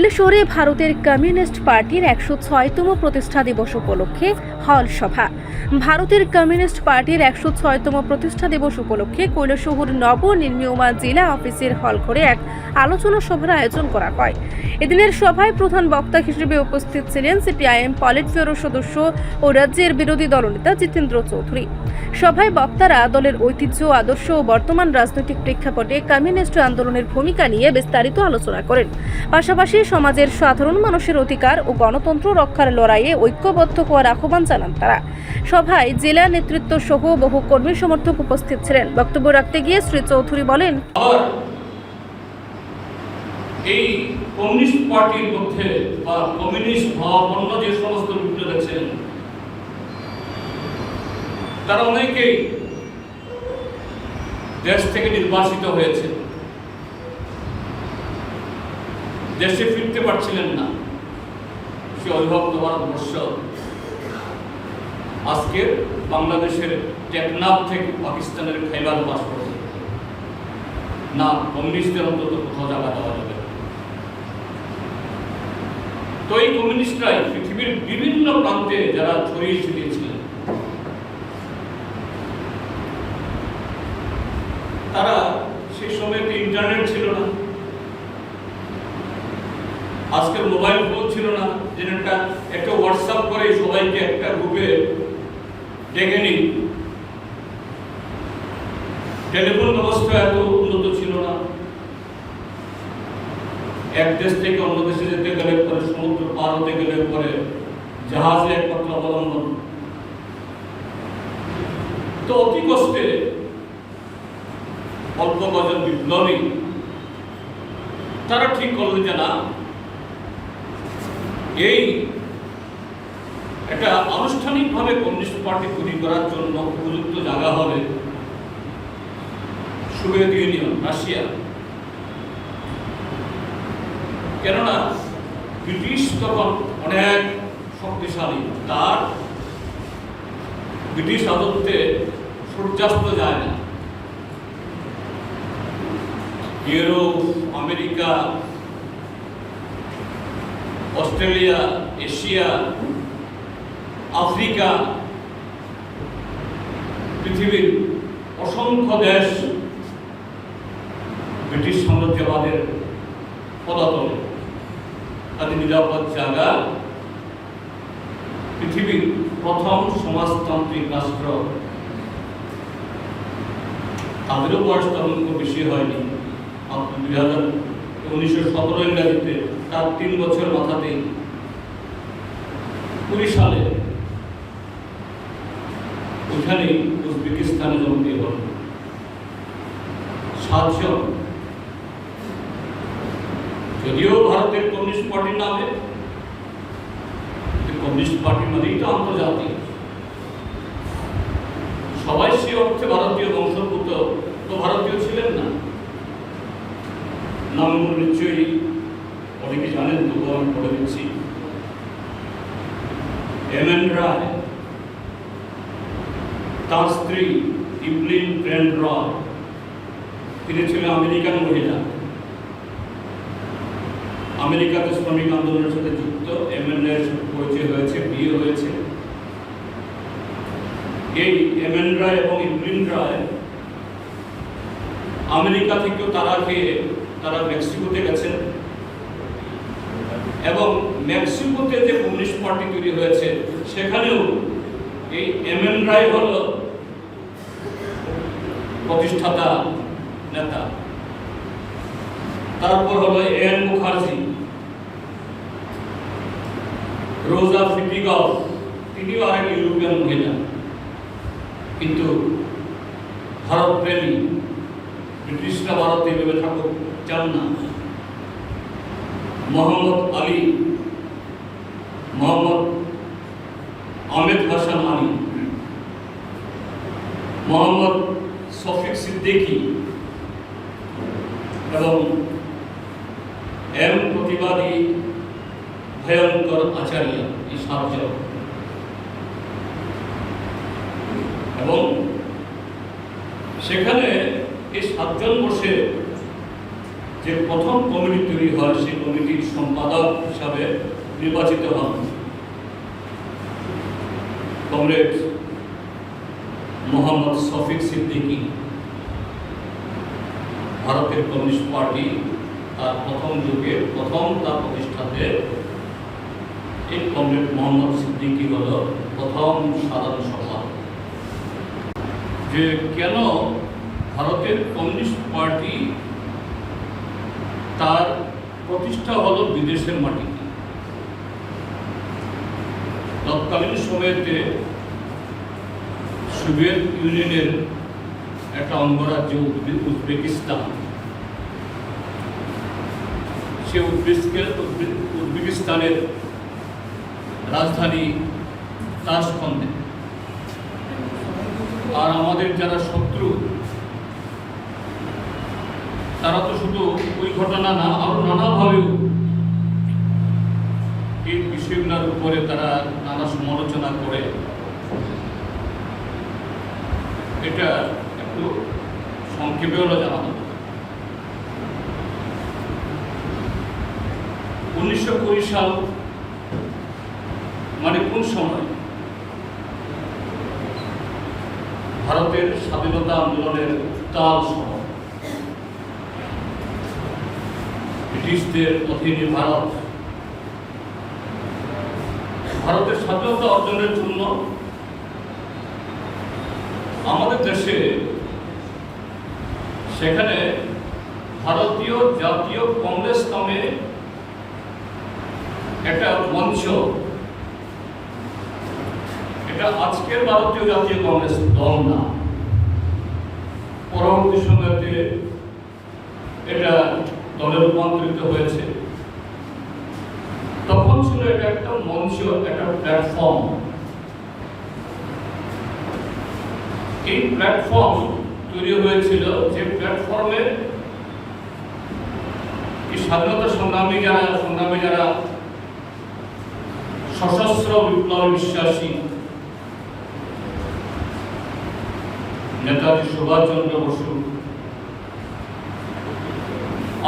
কৈলাসহরে ভারতের কমিউনিস্ট পার্টির একশো ছয়তম প্রতিষ্ঠা দিবস উপলক্ষে হল সভা। ভারতের কমিউনিস্ট পার্টির একশো ছয়তম প্রতিষ্ঠা দিবস উপলক্ষে কৈলাসহর নবনির্মীয়মান জেলা অফিসের হল ঘরে এক আলোচনা সভার আয়োজন করা হয়। এদিনের সভায় প্রধান বক্তা হিসেবে উপস্থিত ছিলেন সিপিআইএম পলিট ব্যুরো সদস্য ও রাজ্যের বিরোধী দলনেতা জিতেন্দ্র চৌধুরী। সভায় বক্তারা দলের ঐতিহ্য, আদর্শ ও বর্তমান রাজনৈতিক প্রেক্ষাপটে কমিউনিস্ট আন্দোলনের ভূমিকা নিয়ে বিস্তারিত আলোচনা করেন। পাশাপাশি সমাজের সাধারণ মানুষের অধিকার ও গণতন্ত্র রক্ষার লড়াইয়ে ঐক্যবদ্ধ হওয়ার আহ্বান জানান তারা। সভায় জেলা নেতৃত্ব সহ বহু কর্মী সমর্থক উপস্থিত ছিলেন। বক্তব্য রাখতে গিয়ে শ্রী চৌধুরী বলেন এই কমিউনিস্ট পার্টির মধ্যে বা কমিউনিস্ট ভাবাপন্ন যে সমস্ত লোকজন আছেন, তারা অনেকেই দেশ থেকে নির্বাসিত হয়েছে দেশে ফিরতে পারছিলেন না। সে অবিভক্ত ভারতবর্ষ আজকে বাংলাদেশের টেকনাফ থেকে পাকিস্তানের খাইবার পাস করছে না, কমিউনিস্টদের অন্তত কোথাও জায়গা দেওয়া যাবে। তো এই কমিউনিস্টরাই পৃথিবীর বিভিন্ন প্রান্তে যারা ছড়িয়ে ছিটিয়েছিলেন, তারা সেই সময় তো ইন্টারনেট ছিল। না আজকের মোবাইল ফোন ছিল না যে একটা হোয়াটসঅ্যাপ করে সবাইকে একটা গ্রুপে ডেকে নিই। টেলিফোন ব্যবস্থা এত উন্নত ছিল না। এক দেশ থেকে অন্য দেশে যেতে গেলে পরে সমুদ্র পার হতে গেলে পরে জাহাজে একমাত্র অবলম্বন। তো অতি কষ্টে অল্প কজন বিপ্লবী, তারা ঠিক করলেন যে না এই একটা আনুষ্ঠানিকভাবে কমিউনিস্ট পার্টি তৈরি করার জন্য উপযুক্ত জায়গা হবে সোভিয়েত ইউনিয়ন, রাশিয়া। কেননা ব্রিটিশ তখন অনেক শক্তিশালী, তার ব্রিটিশ রাজত্বে সূর্যাস্ত যায় না। Europe, America Australia, Asia, Africa, পৃথিবীর অসংখ্য দেশ ব্রিটিশ সাম্রাজ্যবাদের পদাতলে তাদের নিরাপদ জায়গা, পৃথিবীর প্রথম সমাজতান্ত্রিক রাষ্ট্র। তাদেরও বয়স তখন বেশি হয়নি। দুই হাজার উনিশশো সতেরো ইংরাজিতে তার তিন বছর মাথাতেই। কুড়ি সালে ওইখানেই উজবেকিস্তানে জন্ম হল সাতজন। যদিও ভারতের কমিউনিস্ট পার্টির নামে কমিউনিস্ট পার্টির মানেই তো আন্তর্জাতিক। সবাই সে অর্থে ভারতীয় বংশোদ্ভূত, তো ভারতীয় ছিলেন না। নামগুলো নিশ্চয়ই অনেকে জানেন তবু আমি পড়ে দিচ্ছি। এম এন রায়, তার স্ত্রী ইভলিন ব্রেন রয়, তিনি ছিলেন আমেরিকান মহিলা। আমেরিকাতে শ্রমিক আন্দোলনের সাথে যুক্ত এমএনএ এর সাথে পরিচয় হয়েছে, বিয়ে হয়েছে। এই এমএন রায় এবং ইভলিন রায় আমেরিকা থেকেও তারা খেয়ে তারা মেক্সিকোতে গেছেন। এবং মেক্সিকোতে যে কমিউনিস্ট পার্টি তৈরি হয়েছে, সেখানেও এই এম এন রায় হল প্রতিষ্ঠাতা নেতা। তারপর হলো এন মুখার্জি। রোজা ফিটিগফ তিনিও আরেক ইউরোপিয়ান মহিলা। কিন্তু ভারত প্রেমী ব্রিটিশরা ভারতে এভাবে থাকুক, চান না। মোহাম্মদ আলী, মোহাম্মদ আহমেদ হাসান আলী, মোহাম্মদ শফিক সিদ্দিকী এবং এম প্রতিবাদী ভয়ঙ্কর আচার্য এই সাতজন এবং সেখানে এই সাতজন বসে যে প্রথম কমিটি তৈরি হয়, সেই কমিটির সম্পাদক হিসাবে নির্বাচিত হন। কমরেড মোহাম্মদ শফিক সিদ্দিকী। ভারতের কমিউনিস্ট পার্টি তার প্রথম যুগে, প্রথম তার প্রতিষ্ঠাতে এই কমরেড মোহাম্মদ সিদ্দিকী হল প্রথম সাধারণ সভা যে কেন ভারতের কমিউনিস্ট পার্টি তার প্রতিষ্ঠা হলো বিদেশের মাটিতে। তৎকালীন সময়েতে সোভিয়েত ইউনিয়নের একটা অঙ্গরাজ্য উজবে- উজবেকিস্তান। সে উজবেকিস্তান উজবেকিস্তানের রাজধানী তাসখন্দে। আর আমাদের যারা শত্রু তারা তো শুধু ওই ঘটনা না, আরও নানাভাবেও এই বিষয়গুলোর উপরে তারা নানা সমালোচনা করে। এটা একটু সংক্ষেপে হলো জানানো উনিশশো কুড়ি সাল মানে কোন সময়? ভারতের স্বাধীনতা আন্দোলনের উত্তাল সময়। ব্রিটিশদের অধীনে ভারত ভারতের স্বাধীনতা অর্জনের জন্য আমাদের দেশে সেখানে ভারতীয় জাতীয় কংগ্রেস নামে একটা মঞ্চ, এটা আজকের ভারতীয় জাতীয় কংগ্রেস দল না। পরবর্তী সময়তে এটা দলে রূপান্তরিত হয়েছে। তখন ছিল এটা একটা মঞ্চ একটা প্ল্যাটফর্ম এই প্ল্যাটফর্ম তৈরি হয়েছিল যে প্ল্যাটফর্মে স্বাধীনতা সংগ্রামী যারা সংগ্রামী যারা সশস্ত্র বিপ্লব বিশ্বাসী, নেতাজি সুভাষচন্দ্র বসু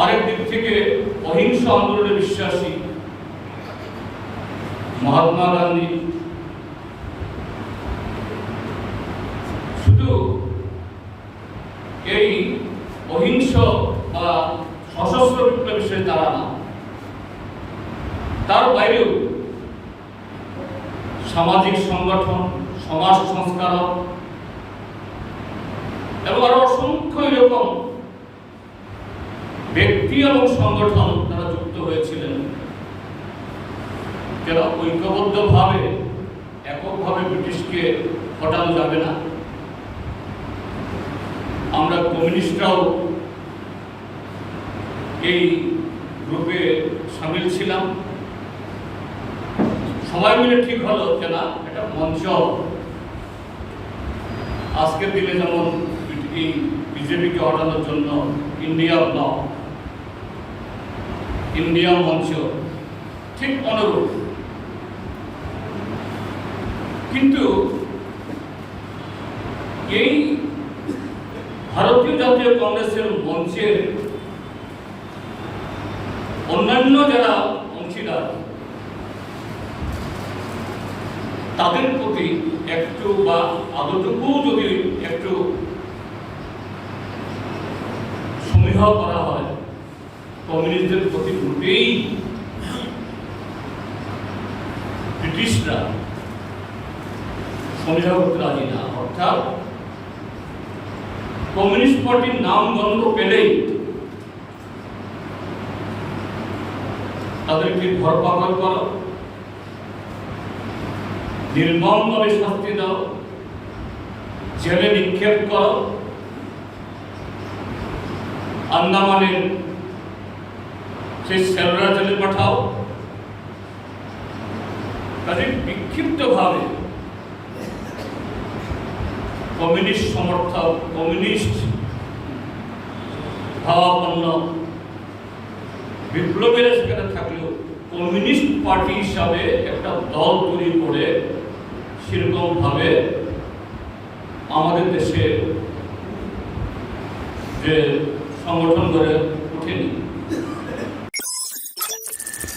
আরেক দিক থেকে অহিংস আন্দোলনে বিশ্বাসী মহাত্মা গান্ধী। শুধু এই অহিংস বা সশস্ত্র বিপ্লব বিষয়ে তারা না, তার বাইরেও সামাজিক সংগঠন, সমাজ সংস্কারক এবং আরও অসংখ্য এরকম ব্যক্তি এবং সংগঠন তারা যুক্ত হয়েছিলেন। যারা ঐক্যবদ্ধভাবে, এককভাবে ব্রিটিশকে হটানো যাবে না। আমরা কমিউনিস্টরাও এই গ্রুপে সামিল ছিলাম। সবাই মিলে ঠিক হলো যে না, একটা মঞ্চ আজকের দিনে যেমন এই বিজেপিকে হটানোর জন্য ইন্ডিয়া ব্লক ইন্ডিয়া মঞ্চ ঠিক অনুরূপ। কিন্তু এই ভারতীয় জাতীয় কংগ্রেসের মঞ্চের অন্যান্য যারা অংশীদার, তাদের প্রতি একটু বা আদরটুকু যদি একটু সমীহ করা হয় কমিউনিস্টদের প্রতি মোটেই ব্রিটিশরা সমীহ করতে রাজি না, অর্থাৎ কমিউনিস্ট পার্টির নাম গন্ধ পেলেই তাদেরকে ধরপাকড় করো নির্মমভাবে শাস্তি দাও, জেলে নিক্ষেপ করো, আন্দামানের সেই সেলরা জেলে পাঠাও কাজে বিক্ষিপ্তভাবে কমিউনিস্ট সমর্থক, কমিউনিস্ট ভাবাপন্ন, বিপ্লবীরা সেখানে থাকলেও কমিউনিস্ট পার্টি হিসাবে একটা দল তৈরি করে সেরকম ভাবে আমাদের দেশে যে সংগঠন গড়ে ওঠেনি।